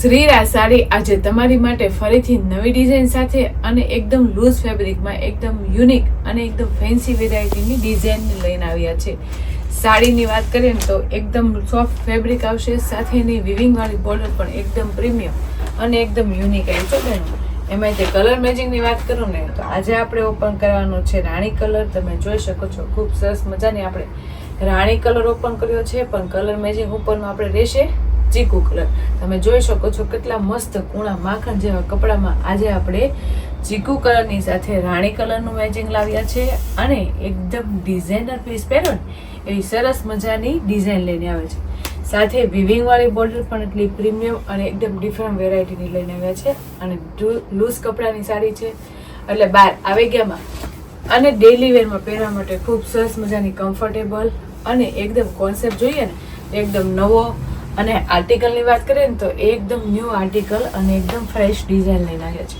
શ્રીરા સાડી આજે તમારી માટે ફરીથી નવી ડિઝાઇન સાથે અને એકદમ લૂઝ ફેબ્રિકમાં એકદમ યુનિક અને એકદમ ફેન્સી વેરાયટીની ડિઝાઇન લઈને આવ્યા છે. સાડીની વાત કરીએ ને તો એકદમ સોફ્ટ ફેબ્રિક આવશે સાથે એની વિવિંગ વાળી બોર્ડર પણ એકદમ પ્રીમિયમ અને એકદમ યુનિક આવી છે બેન. એમાં તે કલર મેચિંગની વાત કરું ને, તો આજે આપણે ઓપન કરવાનો છે રાણી કલર તમે જોઈ શકો છો, ખૂબ સરસ મજાની આપણે રાણી કલર ઓપન કર્યો છે, પણ કલર મેચિંગ ઉપરનો આપણે રહેશે. ચીકુ કલર તમે જોઈ શકો છો કેટલા મસ્ત કૂણા માખણ જેવા કપડામાં આજે આપણે ચીકુ કલરની સાથે રાણી કલરનું મેચિંગ લાવ્યા છે અને એકદમ ડિઝાઇનર પીસ પહેરો ને એવી સરસ મજાની ડિઝાઇન લઈને આવે છે. સાથે વિવિંગવાળી બોર્ડર પણ એટલી પ્રીમિયમ અને એકદમ ડિફરન્ટ વેરાયટીની લઈને આવ્યા છે અને લૂઝ કપડાની સાડી છે. એટલે બહાર આવી ગયામાં અને ડેલી વેરમાં પહેરવા માટે ખૂબ સરસ મજાની કમ્ફર્ટેબલ અને એકદમ કોન્સેપ્ટ જોઈએ ને, એકદમ નવો અને આર્ટિકલની વાત કરીએ ને તો એકદમ ન્યૂ આર્ટિકલ અને એકદમ ફ્રેશ ડિઝાઇન લઈને આવ્યા છે.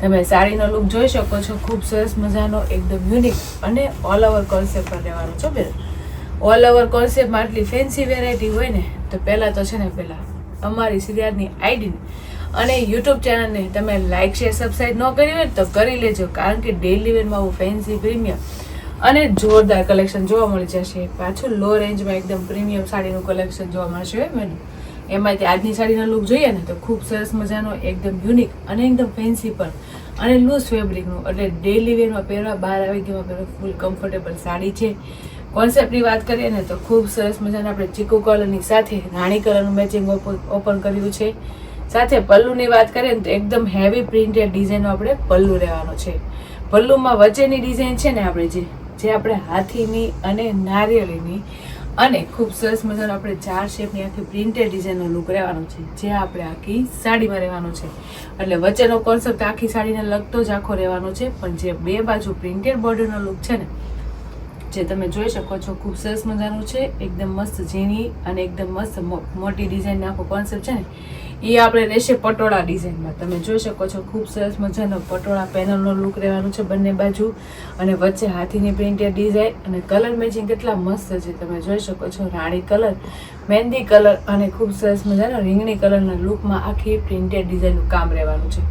તમે સાડીનો લુક જોઈ શકો છો, ખૂબ સરસ મજાનો, એકદમ યુનિક અને ઓલ ઓવર કોન્સેપ્ટ પર રહેવાનો છો બેન. ઓલ ઓવર કોન્સેપ્ટમાં આટલી ફેન્સી વેરાયટી હોય ને, તો પહેલાં તો છે ને, પહેલાં અમારી સિરિયાની આઈડીને અને યુટ્યુબ ચેનલને તમે લાઇક શેર સબસ્ક્રાઈબ ન કરી હોય તો કરી લેજો, કારણ કે ડેલી વેરમાં આવું ફેન્સી પ્રીમિયમ અને જોરદાર કલેક્શન જોવા મળી જશે. પાછું લો રેન્જમાં એકદમ પ્રીમિયમ સાડીનું કલેક્શન જોવા મળશે મેં એમાંથી આજની સાડીનો લુક જોઈએ ને તો ખૂબ સરસ મજાનો, એકદમ યુનિક અને એકદમ ફેન્સી પણ. અને લૂઝ ફેબ્રિકનું એટલે ડેલી વેરમાં પહેરવા, બહાર આવી ગયેમાં પહેરવા ફૂલ કમ્ફર્ટેબલ સાડી છે. કોન્સેપ્ટની વાત કરીએ ને તો ખૂબ સરસ મજાના આપણે ચીકુ કલરની સાથે રાણી કલરનું મેચિંગ ઓપન કર્યું છે. સાથે પલ્લુની વાત કરીએ ને તો એકદમ હેવી પ્રિન્ટેડ ડિઝાઇનનો આપણે પલ્લુ રહેવાનો છે. પલ્લુમાં વચ્ચેની ડિઝાઇન છે ને આપણે જે જે આપણે હાથીની અને નારિયેળીની અને ખૂબ સરસ મજાનો આપણે ચાર શેપની આખી પ્રિન્ટેડ ડિઝાઇનનો લુક રહેવાનો છે, જે આપણે આખી સાડીમાં રહેવાનો છે. એટલે વચ્ચેનો કોન્સેપ્ટ આખી સાડીને લગતો જ આખો રહેવાનો છે, પણ જે બે બાજુ પ્રિન્ટેડ બોર્ડરનો લુક છે ને જે તમે જોઈ શકો છો, ખૂબ સરસ મજાનું છે, એકદમ મસ્ત ઝીણી અને એકદમ મસ્ત મોટી ડિઝાઇન આખો કોન્સેપ્ટ છે ને એ આપણે રહેશે પટોળા ડિઝાઇનમાં. તમે જોઈ શકો છો, ખૂબ સરસ મજાનો પટોળા પેનલનો લુક રહેવાનું છે બંને બાજુ અને વચ્ચે હાથીની પ્રિન્ટેડ ડિઝાઇન અને કલર મેચિંગ કેટલા મસ્ત છે. તમે જોઈ શકો છો, રાણી કલર મહેંદી કલર અને ખૂબ સરસ મજાનો રીંગણી કલરના લુકમાં આખી પ્રિન્ટેડ ડિઝાઇનનું કામ રહેવાનું છે.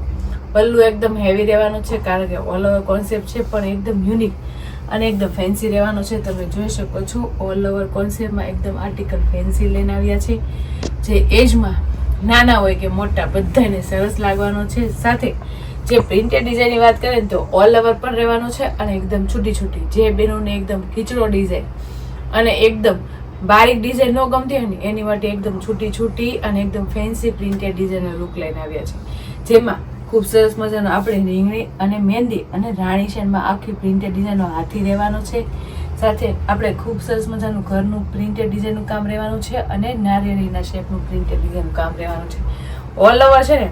પલ્લું એકદમ હેવી રહેવાનું છે, કારણ કે ઓલ ઓવર કોન્સેપ્ટ છે, પણ એકદમ યુનિક અને એકદમ ફેન્સી રહેવાનો છે. તમે જોઈ શકો છો ઓલ ઓવર કોન્સેપ્ટમાં એકદમ આર્ટિકલ ફેન્સી લઈને આવ્યા છે. જે એજમાં નાના હોય કે મોટા, બધાને સરસ લાગવાનો છે. સાથે જે પ્રિન્ટેડ ડિઝાઇનની વાત કરીએ તો ઓલ ઓવર પણ રહેવાનો છે અને એકદમ છૂટી છૂટી. જે બેનોને એકદમ ખીચડો ડિઝાઇન અને એકદમ બારીક ડિઝાઇન ન ગમતી હોય ને, એની માટે એકદમ છૂટી છૂટી અને એકદમ ફેન્સી પ્રિન્ટેડ ડિઝાઇનનો લુક લઈને આવ્યા છે. જેમાં ખૂબ સરસ મજાનો આપણે રીંગણી અને મહેંદી અને રાણી શેનમાં આખી પ્રિન્ટેડ ડિઝાઇનનો હાથી રહેવાનો છે. સાથે આપણે ખૂબ સરસ મજાનું ઘરનું પ્રિન્ટેડ ડિઝાઇનનું કામ રહેવાનું છે અને નારિયેળીના શેપનું પ્રિન્ટેડ ડિઝાઇનનું કામ રહેવાનું છે. ઓલ ઓવર છે ને,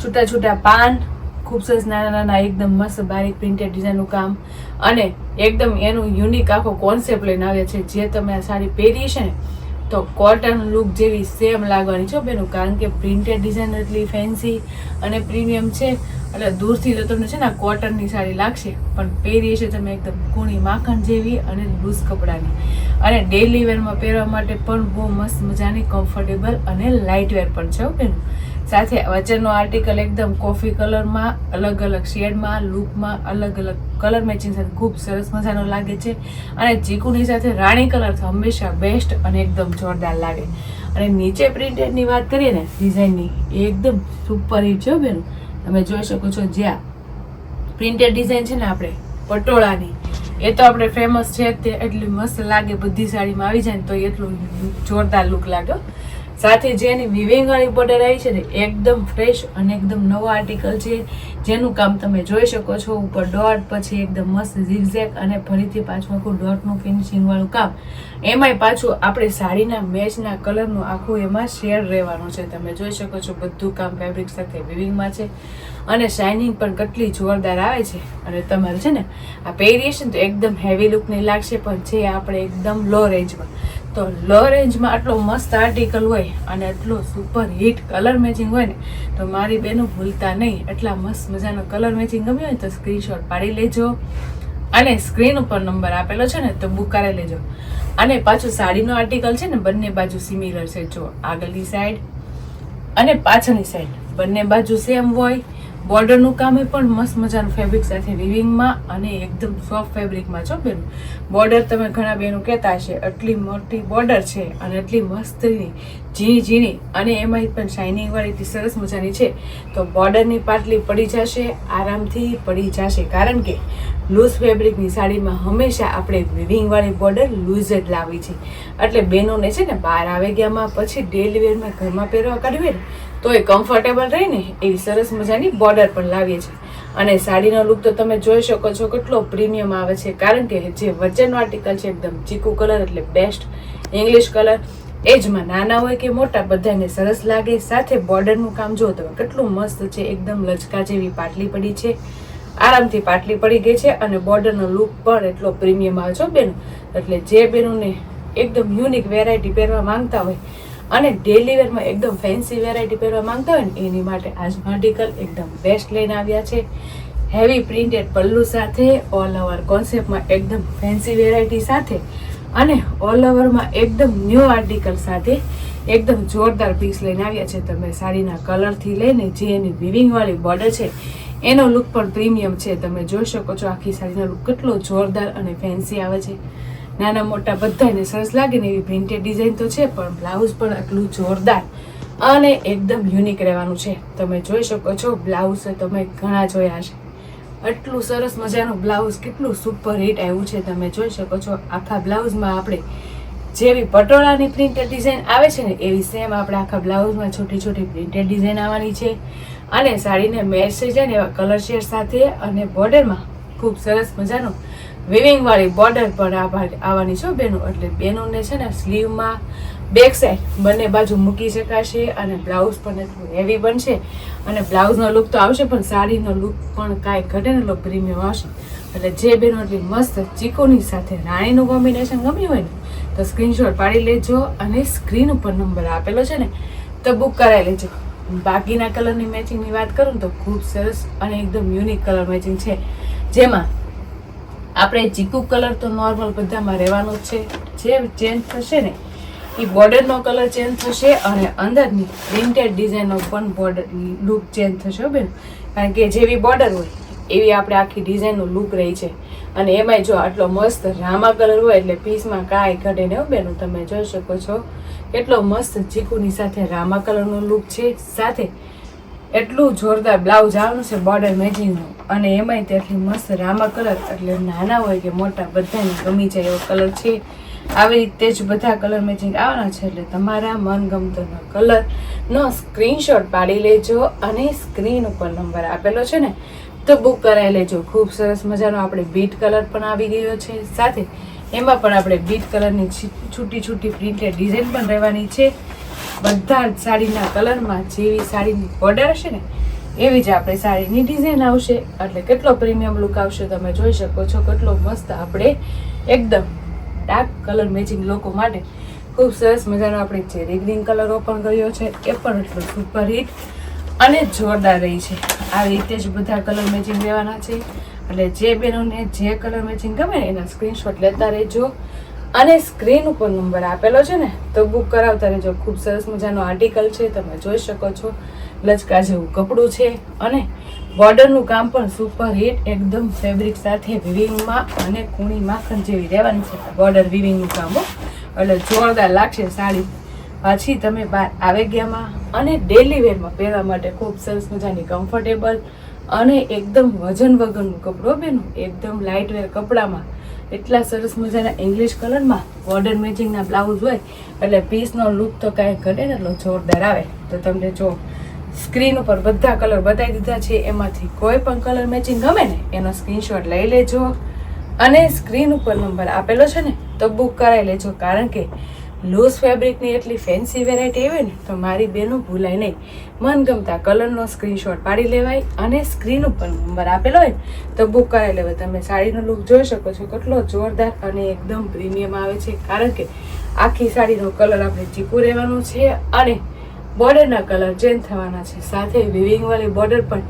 છૂટા છૂટા પાન, ખૂબ સરસ નાના નાના એકદમ મસ્ત બારીક પ્રિન્ટેડ ડિઝાઇનનું કામ અને એકદમ એનું યુનિક આખો કોન્સેપ્ટ લઈને આવે છે. જે તમે આ સાડી પહેરી છે ને તો કોટન લુક જેવી સેમ લાગવાની છે બેનું, કારણ કે પ્રિન્ટેડ ડિઝાઇન એટલી ફેન્સી અને પ્રીમિયમ છે. એટલે દૂરથી તો તમને છે ને કોટનની સાડી લાગશે, પણ પહેરીએ છે તમે એકદમ કૂણી માખણ જેવી અને લૂઝ કપડાની. અને ડેલી વેરમાં પહેરવા માટે પણ બહુ મસ્ત મજાની કમ્ફર્ટેબલ અને લાઇટ વેર પણ છે બેન. સાથે વચ્ચેનો આર્ટિકલ એકદમ કોફી કલરમાં અલગ અલગ શેડમાં લૂકમાં અલગ અલગ કલર મેચિંગ સાથે ખૂબ સરસ મજાનો લાગે છે. અને ચીકુની સાથે રાણી કલર હંમેશા બેસ્ટ અને એકદમ જોરદાર લાગે. અને નીચે પ્રિન્ટેડની વાત કરીએ ને ડિઝાઇનની એકદમ સુપર હિટ છે બેન. તમે જોઈ શકો છો જ્યાં પ્રિન્ટેડ ડિઝાઇન છે ને આપણે, પટોળાની. એ તો આપણે ફેમસ છે તે, એટલી મસ્ત લાગે બધી સાડીમાં આવી જાય ને તો એટલું જોરદાર લુક લાગે. સાથે જે એની વિવિંગ વાળી બોર્ડર આવી છે ને એકદમ ફ્રેશ અને એકદમ નવો આર્ટિકલ છે. જેનું કામ તમે જોઈ શકો છો ઉપર ડોટ પછી એકદમ મસ્ત ઝિગઝેક અને ફરીથી પાછું આખું ડોટનું ફિનિશિંગ વાળું કામ. એમાંય પાછું આપણે સાડીના મેચના કલરનું આખું એમાં શેર રહેવાનું છે. તમે જોઈ શકો છો બધું કામ ફેબ્રિક સાથે વિવિંગમાં છે. અને શાઇનિંગ પણ કેટલી જોરદાર આવે છે. અને તમારે છે ને, આ પહેરીએ છે ને તો એકદમ હેવી લુકની લાગશે, પણ છે આપણે એકદમ લો રેન્જમાં તો લો રેન્જમાં આટલો મસ્ત આર્ટિકલ હોય અને એટલો સુપર હિટ કલર મેચિંગ હોય ને, તો મારી બહેનો ભૂલતા નહીં. એટલા મસ્ત મજાનો કલર મેચિંગ ગમ્યો હોય તો સ્ક્રીનશોટ પાડી લેજો. અને સ્ક્રીન ઉપર નંબર આપેલો છે ને, તો બુક કરાવી લેજો. અને પાછું સાડીનો આર્ટિકલ છે ને, બંને બાજુ સિમિલર છે. જો આગળની સાઈડ અને પાછળની સાઈડ બંને બાજુ સેમ હોય. બોર્ડરનું કામ એ પણ મસ્ત મજાનું ફેબ્રિક સાથે વિવિંગમાં અને એકદમ સોફ્ટ ફેબ્રિકમાં છો બેન. બોર્ડર તમે ઘણા બેનો કહેતા હશે, આટલી મોટી બોર્ડર છે અને એટલી મસ્તની, ઝીણી ઝીણી અને એમાં પણ શાઇનિંગવાળી એટલી સરસ મજાની છે. તો બોર્ડરની પાટલી પડી જશે, આરામથી પડી જશે. કારણ કે લૂઝ ફેબ્રિકની સાડીમાં હંમેશા આપણે વિવિંગ વાળી બોર્ડર લૂઝ જ લાવી છે એટલે બહેનોને છે ને બહાર આવે ગયામાં પછી ડેલી વેરમાં ઘરમાં પહેરવા કાઢવી ને તો એ કમ્ફર્ટેબલ રહી ને, એવી સરસ મજાની બોર્ડર પણ લાવીએ છીએ. અને સાડીનો લુક તો તમે જોઈ શકો છો કેટલો પ્રીમિયમ આવે છે. કારણ કે જે વજનનો આર્ટિકલ છે એકદમ ચીકુ કલર એટલે બેસ્ટ ઇંગ્લિશ કલર એજમાં નાના હોય કે મોટા, બધાને સરસ લાગે. સાથે બોર્ડરનું કામ જો તમે, કેટલું મસ્ત છે. એકદમ લચકા જેવી પાટલી પડી છે. આરામથી પાટલી પડી ગઈ છે અને બોર્ડરનો લુક પણ એટલો પ્રીમિયમ આવે છે બેનો. એટલે જે બેનોને એકદમ યુનિક વેરાયટી પહેરવા માંગતા હોય અને ડેલી વેરમાં એકદમ ફેન્સી વેરાયટી પહેરવા માંગતા હોય ને, એની માટે આજનો આર્ટિકલ એકદમ બેસ્ટ લઈને આવ્યા છે. હેવી પ્રિન્ટેડ પલ્લુ સાથે ઓલ ઓવર કોન્સેપ્ટમાં એકદમ ફેન્સી વેરાયટી સાથે અને ઓલ ઓવરમાં એકદમ ન્યૂ આર્ટિકલ સાથે એકદમ જોરદાર પીસ લઈને આવ્યા છે. તમે સાડીના કલરથી લઈને જે એની વિવિંગવાળી બોર્ડર છે, એનો લુક પણ પ્રીમિયમ છે. તમે જોઈ શકો છો આખી સાડીનો લુક કેટલો જોરદાર અને ફેન્સી આવે છે. નાના મોટા બધાને સરસ લાગે ને એવી પ્રિન્ટેડ ડિઝાઇન તો છે, પણ બ્લાઉઝ પણ આટલું જોરદાર અને એકદમ યુનિક રહેવાનું છે. તમે જોઈ શકો છો બ્લાઉઝ તમે ઘણા જોયા છે આટલું સરસ મજાનું બ્લાઉઝ કેટલું સુપર હિટ આવ્યું છે. તમે જોઈ શકો છો, આખા બ્લાઉઝમાં આપણે જેવી પટોળાની પ્રિન્ટેડ ડિઝાઇન આવે છે ને, એવી સેમ આપણે આખા બ્લાઉઝમાં છોટી છોટી પ્રિન્ટેડ ડિઝાઇન આવવાની છે. અને સાડીને મેચ થઈ જાય ને એવા કલર શેડ સાથે અને બોર્ડરમાં ખૂબ સરસ મજાનું વિવિંગ વાળી બોર્ડર પર આવા- આવવાની છે બેનો. એટલે બેનોને છે ને સ્લીવમાં બેક સાઈડ બંને બાજુ મૂકી શકાશે અને બ્લાઉઝ પણ એટલું હેવી બનશે. અને બ્લાઉઝનો લુક તો આવશે, પણ સાડીનો લુક પણ કાંઈ ઘટે ને પ્રીમિયમ આવશે. એટલે જે બેનો એટલી મસ્ત ચીકોની સાથે રાણીનું કોમ્બિનેશન ગમ્યું હોય ને, તો સ્ક્રીનશોટ પાડી લેજો અને સ્ક્રીન ઉપર નંબર આપેલો છે ને, તો બુક કરાવી લેજો. બાકીના કલરની મેચિંગની વાત કરું તો ખૂબ સરસ અને એકદમ યુનિક કલર મેચિંગ છે. જેમાં આપણે ચીકુ કલર તો નોર્મલ બધામાં રહેવાનો છે. જે ચેન્જ થશે ને એ બોર્ડરનો કલર ચેન્જ થશે અને અંદરની પ્રિન્ટેડ ડિઝાઇનનો પણ બોર્ડર લુક ચેન્જ થશે બેન. કારણ કે જેવી બોર્ડર હોય, એવી આપણે આખી ડિઝાઇનનો લુક રહી છે. અને એમાંય જો આટલો મસ્ત રામા કલર હોય એટલે પીસમાં કાંઈ ઘટે ને બેન તમે જોઈ શકો છો. કેટલો મસ્ત ચીકુની સાથે રામા કલરનો લુક છે. સાથે એટલું જોરદાર બ્લાઉઝ આવવાનું છે બોર્ડર મેચિંગનું અને એમાંય તેટલી મસ્ત રામા કલર, એટલે નાના હોય કે મોટા, બધાને ગમી જાય એવો કલર છે. આવી રીતે જ બધા કલર મેચિંગ આવવાના છે, એટલે તમારા મનગમતોનો કલરનો સ્ક્રીનશોટ પાડી લેજો અને સ્ક્રીન ઉપર નંબર આપેલો છે ને, તો બુક કરાવી લેજો. ખૂબ સરસ મજાનો આપણે બીટ કલર પણ આવી ગયો છે. સાથે એમાં પણ આપણે બીટ કલરની છૂટી છૂટી પ્રિન્ટેડ ડિઝાઇન પણ રહેવાની છે. બધા જ સાડીના કલરમાં જેવી સાડીની બોર્ડર હશે ને, એવી જ આપણે સાડીની ડિઝાઇન આવશે. એટલે કેટલો પ્રીમિયમ લુક આવશે તમે જોઈ શકો છો. કેટલો મસ્ત આપણે એકદમ ડાર્ક કલર મેચિંગ લોકો માટે ખૂબ સરસ મજાનો આપણે ચેરી ગ્રીન કલર ઓપન કર્યો છે, એ પણ એટલો સુપર હિટ અને જોરદાર રહી છે. આવી રીતે જ બધા કલર મેચિંગ લેવાના છે. એટલે જે બહેનોને જે કલર મેચિંગ ગમે એના સ્ક્રીનશોટ લેતા રહેજો. અને સ્ક્રીન ઉપર નંબર આપેલો છે ને, તો બુક કરાવતા રહેજો ખૂબ સરસ મજાનો આર્ટિકલ છે, તમે જોઈ શકો છો. લચકા જેવું કપડું છે અને બોર્ડરનું કામ પણ સુપર હિટ એકદમ ફેબ્રિક સાથે વિવિંગમાં અને કૂણી માખણ જેવી છે. બોર્ડર વિવિંગનું કામ એટલે જોરદાર લાગશે સાડી. પાછી તમે બહાર આવે ગયામાં અને ડેલી વેરમાં પહેરવા માટે ખૂબ સરસ મજાની કમ્ફર્ટેબલ અને એકદમ વજન વગરનું કપડું બેનું. એકદમ લાઇટ વેર કપડામાં એટલા સરસ મજાના ઇંગ્લિશ કલરમાં બોર્ડર મેચિંગના બ્લાઉઝ હોય, એટલે પીસનો લુક તો કાંઈ ઘટે ને એટલો જોરદાર આવે. તો તમને જો સ્ક્રીન ઉપર બધા કલર બતાવી દીધા છે, એમાંથી કોઈ પણ કલર મેચિંગ ગમે ને, એનો સ્ક્રીનશોટ લઈ લેજો. અને સ્ક્રીન ઉપર નંબર આપેલો છે ને, તો બુક કરાવી લેજો. કારણ કે લૂઝ ફેબ્રિકની એટલી ફેન્સી વેરાયટી આવે ને, તો મારી બેનો ભૂલાય નહીં. મનગમતા કલરનો સ્ક્રીનશોટ પાડી લેવાય અને સ્ક્રીન ઉપર નંબર આપેલો હોય તો બુક કરાવી લેવાય. તમે સાડીનો લુક જોઈ શકો છો, કેટલો જોરદાર અને એકદમ પ્રીમિયમ આવે છે. કારણ કે આખી સાડીનો કલર આપણે ચીકુ રહેવાનો છે અને બોર્ડરના કલર ચેન્જ થવાના છે. સાથે વિવિંગવાળી બોર્ડર પણ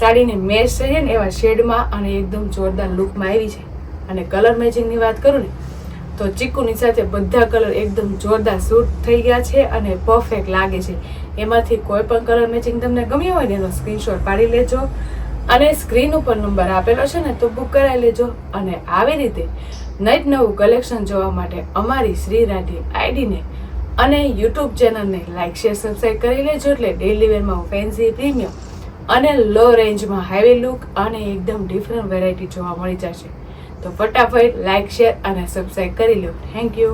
સાડીને મેચ થઈ ને, એવા શેડમાં અને એકદમ જોરદાર લુકમાં આવી છે. અને કલર મેચિંગની વાત કરું ને તો ચીકુની સાથે બધા કલર એકદમ જોરદાર સૂટ થઈ ગયા છે અને પરફેક્ટ લાગે છે. એમાંથી કોઈ પણ કલર મેચિંગ તમને ગમ્યું હોય ને એનો સ્ક્રીનશોટ પાડી લેજો. અને સ્ક્રીન ઉપર નંબર આપેલો છે ને તો બુક કરાવી લેજો. અને આવી રીતે નઈટ નવું કલેક્શન જોવા માટે અમારી શ્રી રાધી આઈડીને અને યુટ્યુબ ચેનલને લાઇક શેર સબસ્ક્રાઈબ કરી લેજો એટલે ડેલી વેરમાં ફેન્સી પ્રીમિયમ અને લો રેન્જમાં હાઈવે લુક અને એકદમ ડિફરન્ટ વેરાયટી જોવા મળી જશે. તો ફટાફટ લાઇક શેર અને સબસ્ક્રાઈબ કરી લો. Thank you